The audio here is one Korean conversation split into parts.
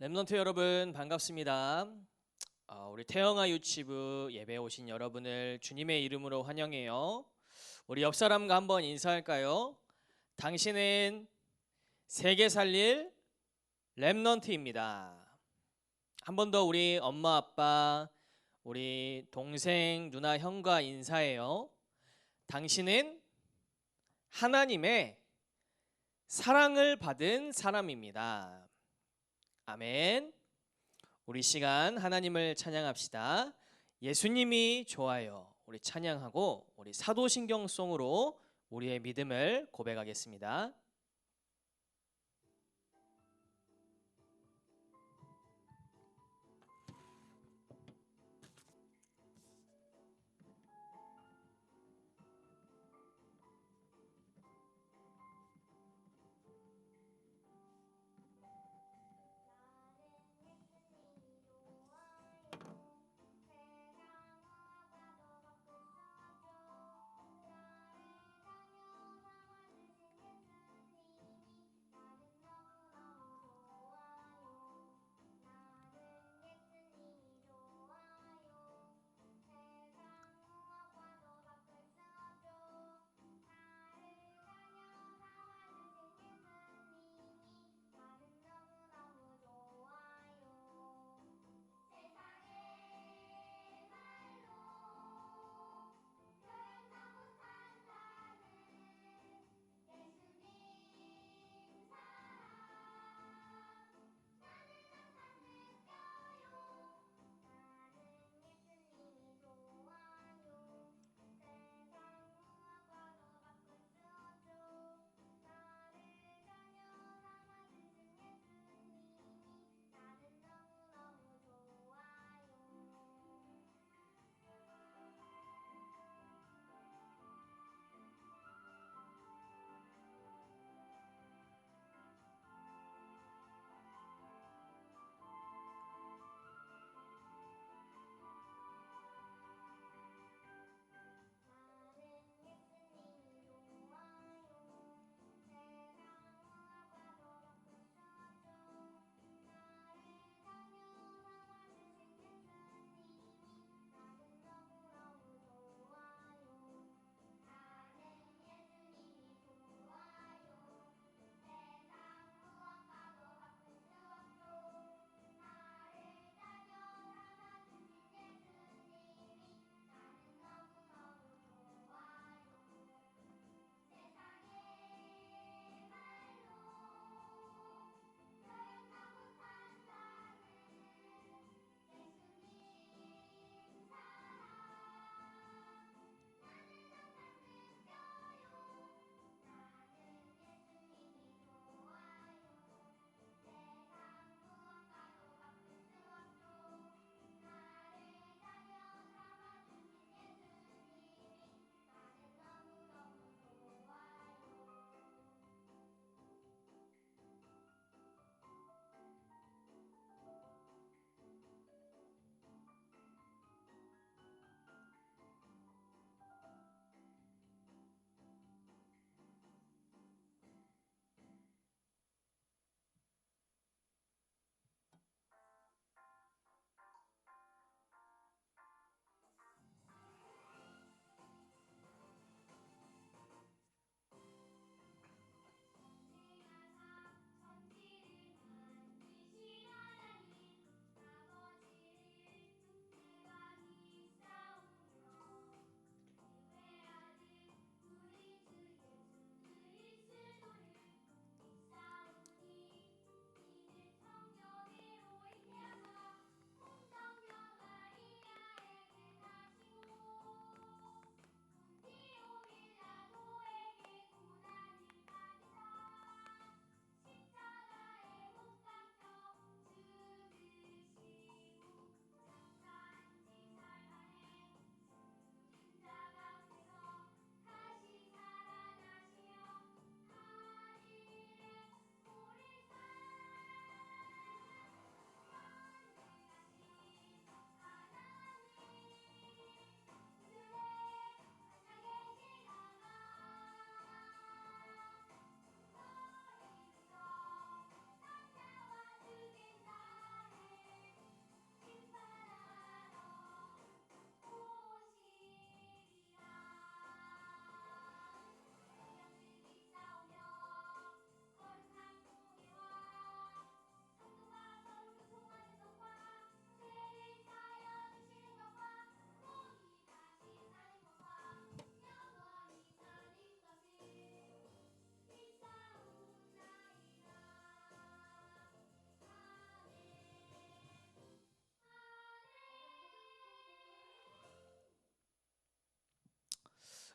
랩런트 여러분 반갑습니다. 어, 우리 태영아 유치부 예배 오신 여러분을 주님의 이름으로 환영해요. 우리 옆 사람과 한번 인사할까요? 당신은 세계 살릴 랩런트입니다. 한 번 더 우리 엄마 아빠 우리 동생 누나 형과 인사해요. 당신은 하나님의 사랑을 받은 사람입니다. 아멘. 우리 시간 하나님을 찬양합시다. 예수님이 좋아요. 우리 찬양하고 우리 사도신경송으로 우리의 믿음을 고백하겠습니다.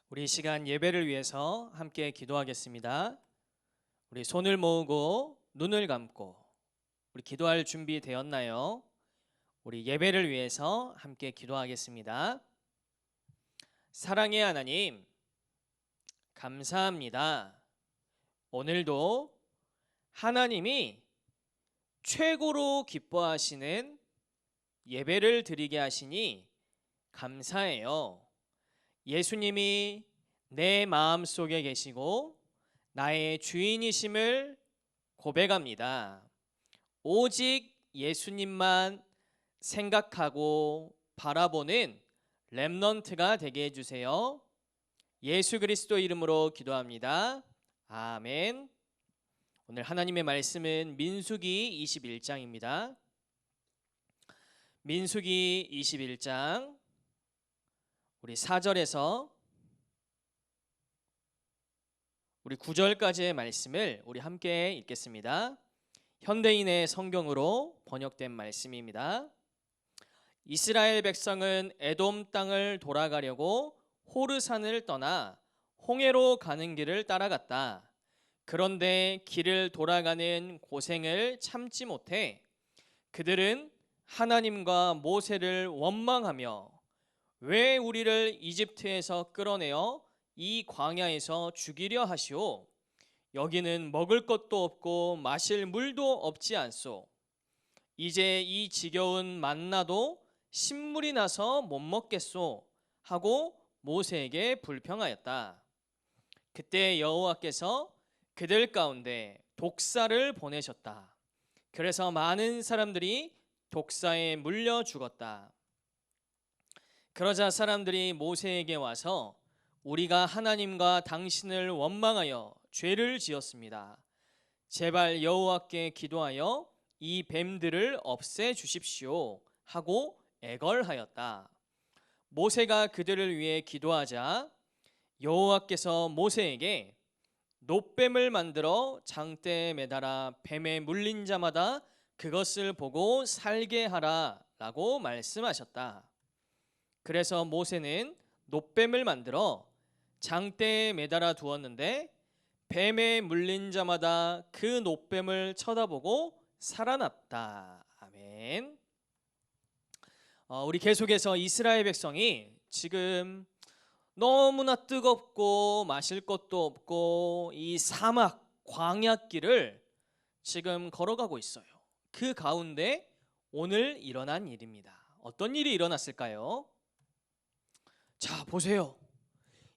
우리 이 시간 예배를 위해서 함께 기도하겠습니다. 우리 손을 모으고 눈을 감고 우리 기도할 준비 되었나요? 우리 예배를 위해서 함께 기도하겠습니다. 사랑의 하나님, 감사합니다. 오늘도 하나님이 최고로 기뻐하시는 예배를 드리게 하시니 감사해요. 예수님이 내 마음 속에 계시고 나의 주인이심을 고백합니다. 오직 예수님만 생각하고 바라보는 렘넌트가 되게 해주세요. 예수 그리스도 이름으로 기도합니다. 아멘. 오늘 하나님의 말씀은 민수기 21장입니다. 민수기 21장 우리 4절에서 우리 9절까지의 말씀을 우리 함께 읽겠습니다. 현대인의 성경으로 번역된 말씀입니다. 이스라엘 백성은 에돔 땅을 돌아가려고 호르산을 떠나 홍해로 가는 길을 따라갔다. 그런데 길을 돌아가는 고생을 참지 못해 그들은 하나님과 모세를 원망하며 왜 우리를 이집트에서 끌어내어 이 광야에서 죽이려 하시오? 여기는 먹을 것도 없고 마실 물도 없지 않소. 이제 이 지겨운 만나도 신물이 나서 못 먹겠소 하고 모세에게 불평하였다. 그때 여호와께서 그들 가운데 독사를 보내셨다. 그래서 많은 사람들이 독사에 물려 죽었다. 그러자 사람들이 모세에게 와서 우리가 하나님과 당신을 원망하여 죄를 지었습니다. 제발 여호와께 기도하여 이 뱀들을 없애 주십시오 하고 애걸하였다. 모세가 그들을 위해 기도하자 여호와께서 모세에게 노뱀을 만들어 장대에 매달아 뱀에 물린 자마다 그것을 보고 살게 하라라고 말씀하셨다. 그래서 모세는 노뱀을 만들어 장대에 매달아 두었는데 뱀에 물린 자마다 그 노뱀을 쳐다보고 살아났다. 아멘. 어, 우리 계속해서 이스라엘 백성이 지금 너무나 뜨겁고 마실 것도 없고 이 사막 광야길을 지금 걸어가고 있어요. 그 가운데 오늘 일어난 일입니다. 어떤 일이 일어났을까요? 자, 보세요.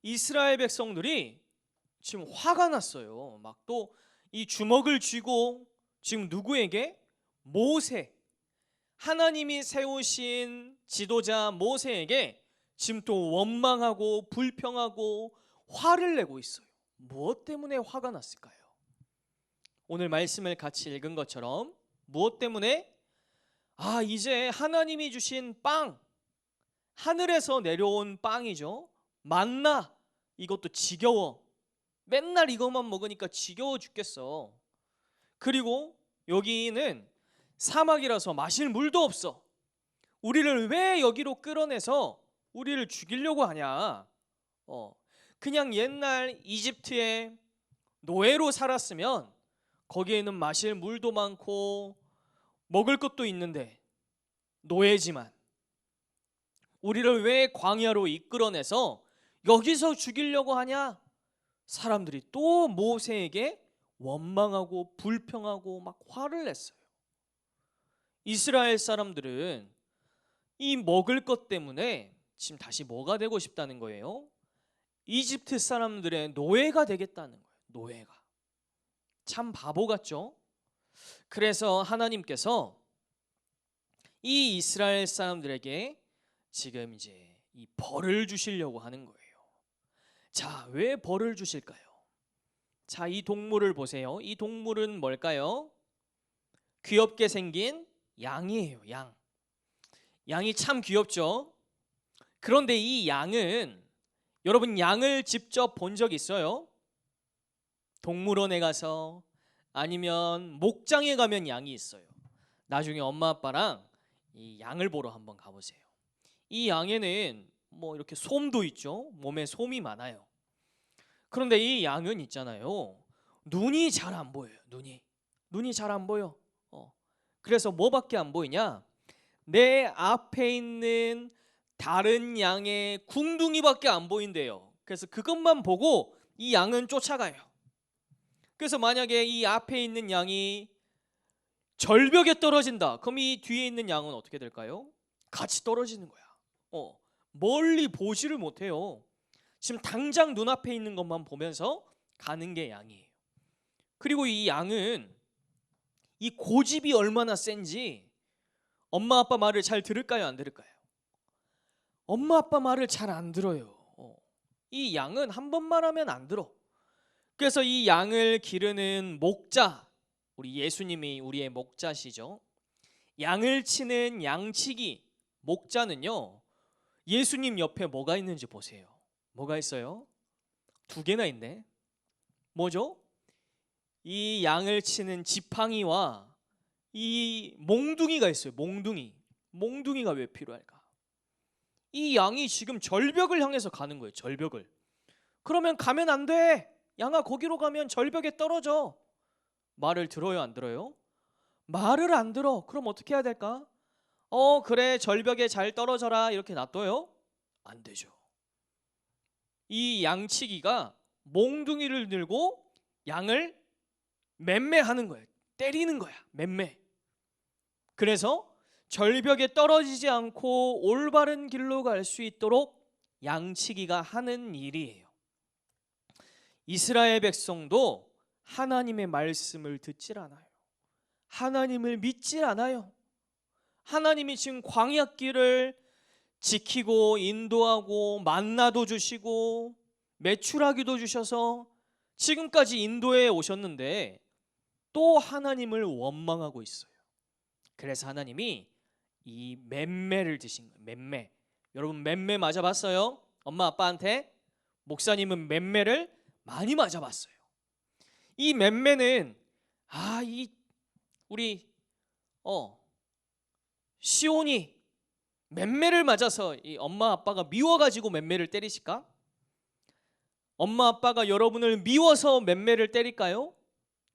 이스라엘 백성들이 지금 화가 났어요. 막 또 이 주먹을 쥐고 지금 누구에게 모세 하나님이 세우신 지도자 모세에게 지금 또 원망하고 불평하고 화를 내고 있어요. 무엇 때문에 화가 났을까요? 오늘 말씀을 같이 읽은 것처럼 무엇 때문에 아, 이제 하나님이 주신 빵 하늘에서 내려온 빵이죠. 만나 이것도 지겨워. 맨날 이것만 먹으니까 지겨워 죽겠어. 그리고 여기는 사막이라서 마실 물도 없어. 우리를 왜 여기로 끌어내서 우리를 죽이려고 하냐? 어, 그냥 옛날 이집트에 노예로 살았으면 거기에는 마실 물도 많고 먹을 것도 있는데 노예지만 우리를 왜 광야로 이끌어내서 여기서 죽이려고 하냐? 사람들이 또 모세에게 원망하고 불평하고 막 화를 냈어요. 이스라엘 사람들은 이 먹을 것 때문에 지금 다시 뭐가 되고 싶다는 거예요? 이집트 사람들의 노예가 되겠다는 거예요. 노예가. 참 바보 같죠? 그래서 하나님께서 이 이스라엘 사람들에게 지금 이제 이 벌을 주시려고 하는 거예요. 자, 왜 벌을 주실까요? 자, 이 동물을 보세요. 이 동물은 뭘까요? 귀엽게 생긴 양이에요, 양. 양이 참 귀엽죠? 그런데 이 양은 여러분 양을 직접 본 적 있어요? 동물원에 가서 아니면 목장에 가면 양이 있어요. 나중에 엄마 아빠랑 이 양을 보러 한번 가보세요. 이 양에는 뭐 이렇게 솜도 있죠. 몸에 솜이 많아요. 그런데 이 양은 있잖아요. 눈이 잘 안 보여요. 눈이 눈이 잘 안 보여. 어. 그래서 뭐밖에 안 보이냐? 내 앞에 있는 다른 양의 궁둥이밖에 안 보인대요. 그래서 그것만 보고 이 양은 쫓아가요. 그래서 만약에 이 앞에 있는 양이 절벽에 떨어진다. 그럼 이 뒤에 있는 양은 어떻게 될까요? 같이 떨어지는 거야. 어, 멀리 보지를 못해요. 지금 당장 눈앞에 있는 것만 보면서 가는 게 양이에요. 그리고 이 양은 이 고집이 얼마나 센지 엄마 아빠 말을 잘 들을까요? 안 들을까요? 엄마 아빠 말을 잘 안 들어요. 어. 이 양은 한 번만 하면 안 들어. 그래서 이 양을 기르는 목자, 우리 예수님이 우리의 목자시죠. 양을 치는 양치기 목자는요. 예수님 옆에 뭐가 있는지 보세요. 뭐가 있어요? 두 개나 있네. 뭐죠? 이 양을 치는 지팡이와 이 몽둥이가 있어요. 몽둥이. 몽둥이가 왜 필요할까? 이 양이 지금 절벽을 향해서 가는 거예요. 절벽을. 그러면 가면 안 돼. 양아 거기로 가면 절벽에 떨어져. 말을 들어요, 안 들어요? 말을 안 들어. 그럼 어떻게 해야 될까? 어, 그래. 절벽에 잘 떨어져라. 이렇게 놔둬요? 안 되죠. 이 양치기가 몽둥이를 들고 양을 맴매하는 거예요. 때리는 거야. 맴매. 그래서 절벽에 떨어지지 않고 올바른 길로 갈 수 있도록 양치기가 하는 일이에요. 이스라엘 백성도 하나님의 말씀을 듣질 않아요. 하나님을 믿질 않아요. 하나님이 지금 광야길을 지키고 인도하고 만나도 주시고 매출하기도 주셔서 지금까지 인도에 오셨는데 또 하나님을 원망하고 있어요. 그래서 하나님이 이 맴매를 드신 거예요. 맴매. 여러분 맴매 맞아봤어요? 엄마 아빠한테 목사님은 맴매를 많이 맞아봤어요. 이 맴매는 아 이 우리 어 시온이 맴매를 맞아서 이 엄마 아빠가 미워가지고 맴매를 때리실까? 엄마 아빠가 여러분을 미워서 맴매를 때릴까요?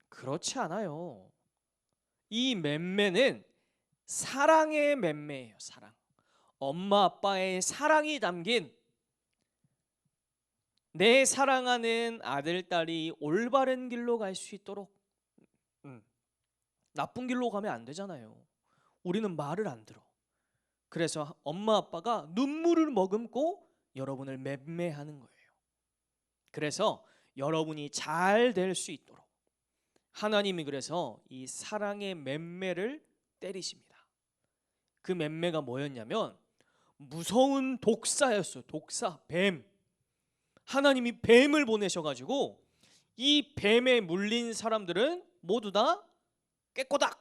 그렇지 않아요. 이 맴매는 사랑의 맴매예요. 사랑. 엄마 아빠의 사랑이 담긴 내 사랑하는 아들 딸이 올바른 길로 갈 수 있도록 음, 나쁜 길로 가면 안 되잖아요. 우리는 말을 안 들어. 그래서 엄마 아빠가 눈물을 머금고 여러분을 맴매하는 거예요. 그래서 여러분이 잘 될 수 있도록 하나님이 그래서 이 사랑의 맴매를 때리십니다. 그 맴매가 뭐였냐면 무서운 독사였어요. 독사, 뱀. 하나님이 뱀을 보내셔 가지고 이 뱀에 물린 사람들은 모두 다 깨꼬닥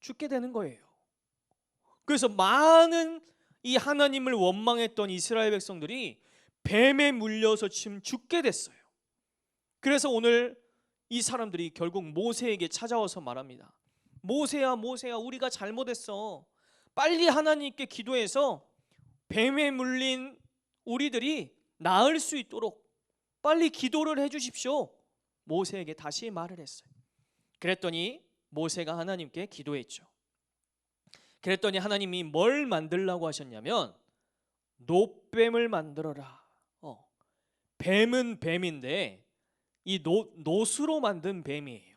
죽게 되는 거예요. 그래서 많은 이 하나님을 원망했던 이스라엘 백성들이 뱀에 물려서 지금 죽게 됐어요. 그래서 오늘 이 사람들이 결국 모세에게 찾아와서 말합니다. 모세야, 모세야, 우리가 잘못했어. 빨리 하나님께 기도해서 뱀에 물린 우리들이 나을 수 있도록 빨리 기도를 해 주십시오. 모세에게 다시 말을 했어요. 그랬더니 모세가 하나님께 기도했죠. 그랬더니 하나님이 뭘 만들라고 하셨냐면 노뱀을 만들어라. 어. 뱀은 뱀인데 이 노, 노수로 만든 뱀이에요.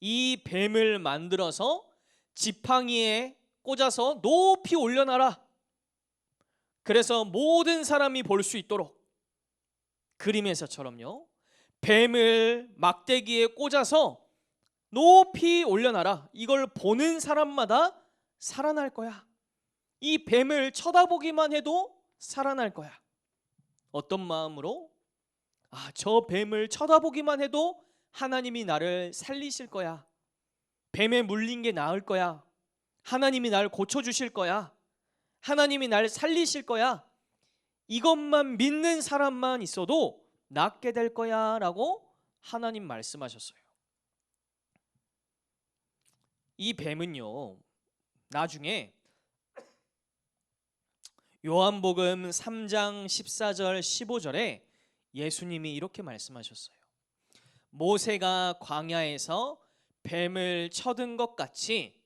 이 뱀을 만들어서 지팡이에 꽂아서 높이 올려놔라. 그래서 모든 사람이 볼 수 있도록 그림에서처럼요. 뱀을 막대기에 꽂아서 높이 올려놔라. 이걸 보는 사람마다 살아날 거야. 이 뱀을 쳐다보기만 해도 살아날 거야. 어떤 마음으로? 아, 저 뱀을 쳐다보기만 해도 하나님이 나를 살리실 거야. 뱀에 물린 게 나을 거야. 하나님이 날 고쳐 주실 거야. 하나님이 날 살리실 거야. 이것만 믿는 사람만 있어도 낫게 될 거야라고 하나님 말씀하셨어요. 이 뱀은요. 나중에 요한복음 3장 14절 15절에 예수님이 이렇게 말씀하셨어요. 모세가 광야에서 뱀을 쳐든 것 같이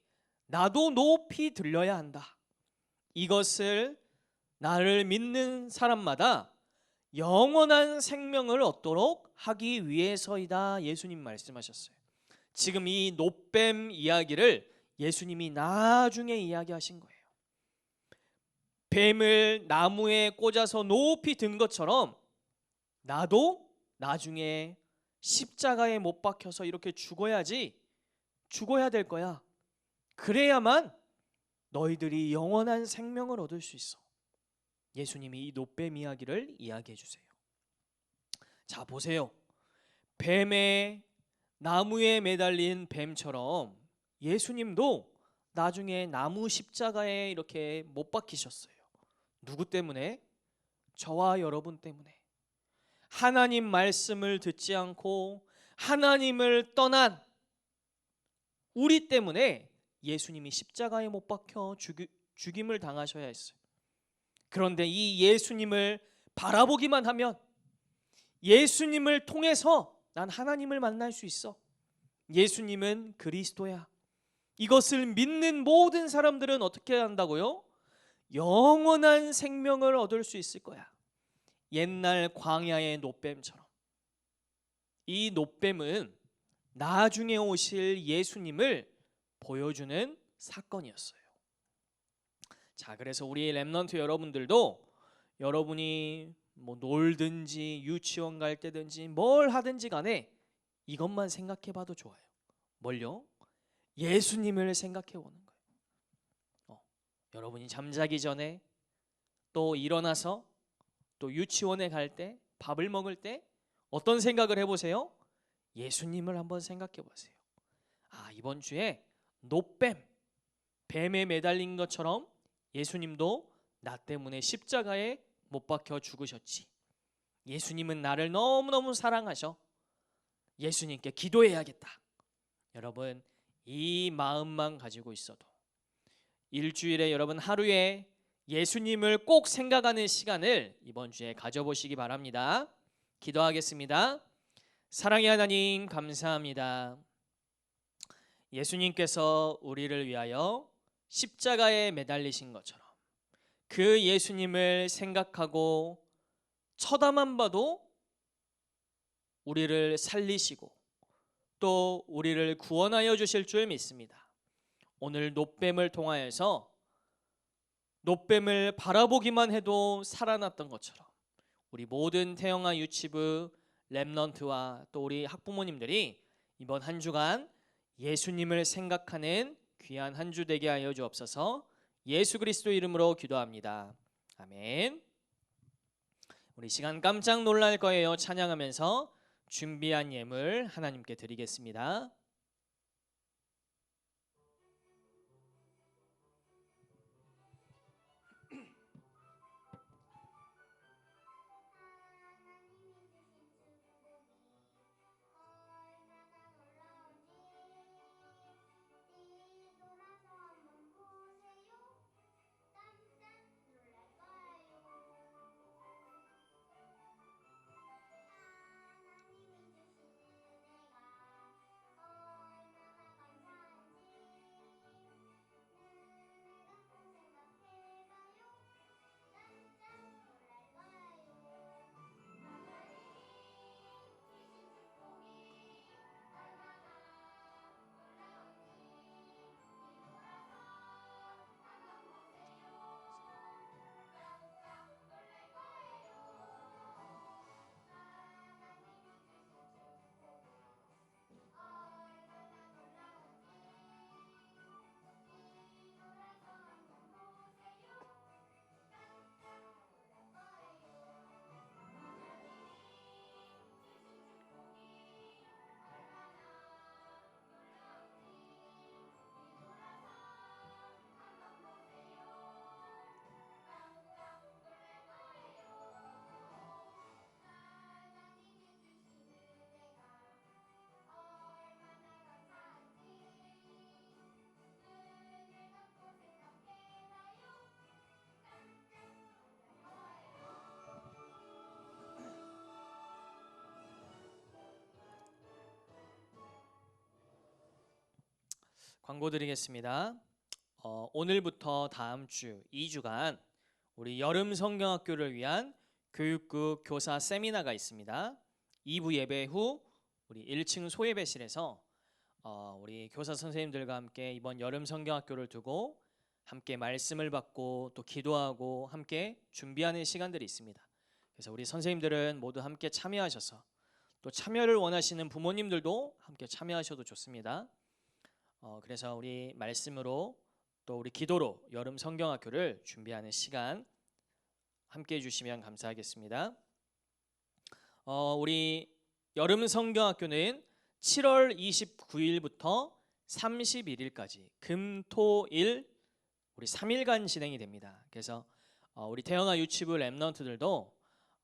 나도 높이 들려야 한다. 이것을 나를 믿는 사람마다 영원한 생명을 얻도록 하기 위해서이다. 예수님 말씀하셨어요. 지금 이 노뱀 이야기를 예수님이 나중에 이야기하신 거예요. 뱀을 나무에 꽂아서 높이 든 것처럼 나도 나중에 십자가에 못 박혀서 이렇게 죽어야지 죽어야 될 거야. 그래야만 너희들이 영원한 생명을 얻을 수 있어. 예수님이 이 노뱀 이야기를 이야기해 주세요. 자, 보세요. 뱀의 나무에 매달린 뱀처럼 예수님도 나중에 나무 십자가에 이렇게 못 박히셨어요. 누구 때문에? 저와 여러분 때문에. 하나님 말씀을 듣지 않고 하나님을 떠난 우리 때문에 예수님이 십자가에 못 박혀 죽임을 당하셔야 했어요. 그런데 이 예수님을 바라보기만 하면 예수님을 통해서 난 하나님을 만날 수 있어. 예수님은 그리스도야. 이것을 믿는 모든 사람들은 어떻게 한다고요? 영원한 생명을 얻을 수 있을 거야. 옛날 광야의 노뱀처럼. 이 노뱀은 나중에 오실 예수님을 보여주는 사건이었어요. 자, 그래서 우리 랩넌트 여러분들도 여러분이 뭐 놀든지 유치원 갈 때든지 뭘 하든지 간에 이것만 생각해 봐도 좋아요. 뭘요? 예수님을 생각해 보는 거예요. 어, 여러분이 잠자기 전에 또 일어나서 또 유치원에 갈 때 밥을 먹을 때 어떤 생각을 해보세요? 예수님을 한번 생각해 보세요. 아 이번 주에 노뱀 뱀에 매달린 것처럼 예수님도 나 때문에 십자가에 못 박혀 죽으셨지. 예수님은 나를 너무너무 사랑하셔. 예수님께 기도해야겠다. 여러분 이 마음만 가지고 있어도 일주일에 여러분 하루에 예수님을 꼭 생각하는 시간을 이번 주에 가져보시기 바랍니다. 기도하겠습니다. 사랑의 하나님 감사합니다. 예수님께서 우리를 위하여 십자가에 매달리신 것처럼 그 예수님을 생각하고 쳐다만 봐도 우리를 살리시고 또 우리를 구원하여 주실 줄 믿습니다. 오늘 노뱀을 통하여서 노뱀을 바라보기만 해도 살아났던 것처럼 우리 모든 태영아 유치부 랩넌트와 또 우리 학부모님들이 이번 한 주간 예수님을 생각하는 귀한 한 주 되게 하여 주옵소서. 예수 그리스도 이름으로 기도합니다. 아멘. 우리 시간 깜짝 놀랄 거예요. 찬양하면서 준비한 예물 하나님께 드리겠습니다. 광고 드리겠습니다. 어, 오늘부터 다음 주 2주간 우리 여름 성경학교를 위한 교육국 교사 세미나가 있습니다. 2부 예배 후 우리 1층 소예배실에서 어, 우리 교사 선생님들과 함께 이번 여름 성경학교를 두고 함께 말씀을 받고 또 기도하고 함께 준비하는 시간들이 있습니다. 그래서 우리 선생님들은 모두 함께 참여하셔서 또 참여를 원하시는 부모님들도 함께 참여하셔도 좋습니다. 어, 그래서 우리 말씀으로 또 우리 기도로 여름 성경학교를 준비하는 시간 함께 해주시면 감사하겠습니다. 어, 우리 여름 성경학교는 7월 29일부터 31일까지 금토일 우리 3일간 진행이 됩니다. 그래서 어, 우리 태영아 유치부 랩넌트들도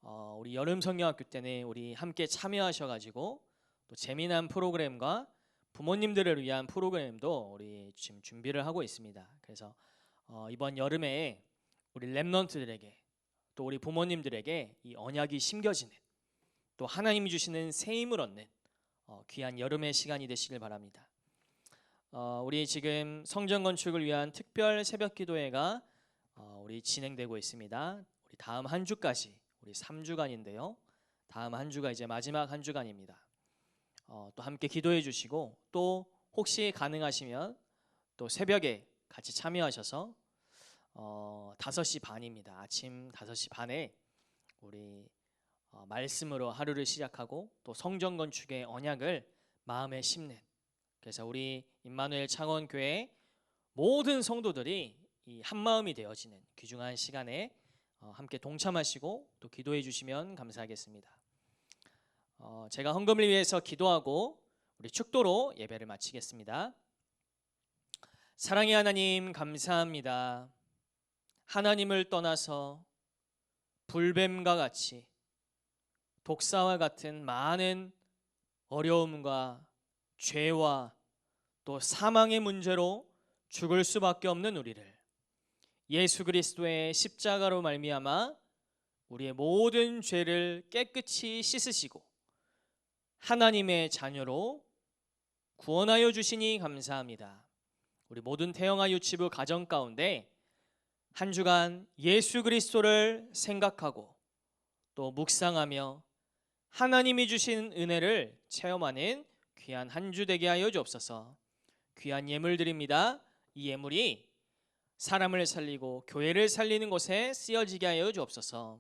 어, 우리 여름 성경학교 때는 우리 함께 참여하셔가지고 또 재미난 프로그램과 부모님들을 위한 프로그램도 우리 지금 준비를 하고 있습니다. 그래서 어, 이번 여름에 우리 랩넌트들에게 또 우리 부모님들에게 이 언약이 심겨지는 또 하나님이 주시는 새 힘을 얻는 어, 귀한 여름의 시간이 되시길 바랍니다. 어, 우리 지금 성전 건축을 위한 특별 새벽 기도회가 어, 우리 진행되고 있습니다. 우리 다음 한 주까지 우리 3주간인데요. 다음 한 주가 이제 마지막 한 주간입니다. 어, 또 함께 기도해 주시고 또 혹시 가능하시면 또 새벽에 같이 참여하셔서 어, 5시 반입니다. 아침 5시 반에 우리 어, 말씀으로 하루를 시작하고 또 성전 건축의 언약을 마음에 심는 그래서 우리 임마누엘 창원 교회 모든 성도들이 이 한 마음이 되어지는 귀중한 시간에 어, 함께 동참하시고 또 기도해 주시면 감사하겠습니다. 어, 제가 헌금을 위해서 기도하고 우리 축도로 예배를 마치겠습니다. 사랑의 하나님 감사합니다. 하나님을 떠나서 불뱀과 같이 독사와 같은 많은 어려움과 죄와 또 사망의 문제로 죽을 수밖에 없는 우리를 예수 그리스도의 십자가로 말미암아 우리의 모든 죄를 깨끗이 씻으시고 하나님의 자녀로 구원하여 주시니 감사합니다. 우리 모든 태영아 유치부 가정 가운데 한 주간 예수 그리스도를 생각하고 또 묵상하며 하나님이 주신 은혜를 체험하는 귀한 한 주 되게 하여 주옵소서. 귀한 예물 드립니다. 이 예물이 사람을 살리고 교회를 살리는 곳에 쓰여지게 하여 주옵소서.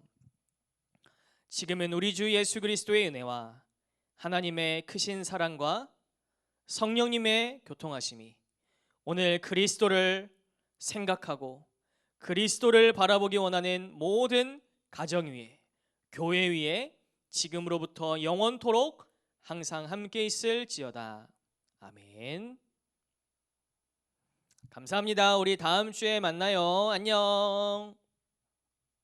지금은 우리 주 예수 그리스도의 은혜와 하나님의 크신 사랑과 성령님의 교통하심이 오늘 그리스도를 생각하고 그리스도를 바라보기 원하는 모든 가정 위에 교회 위에 지금으로부터 영원토록 항상 함께 있을지어다. 아멘. 감사합니다. 우리 다음 주에 만나요. 안녕.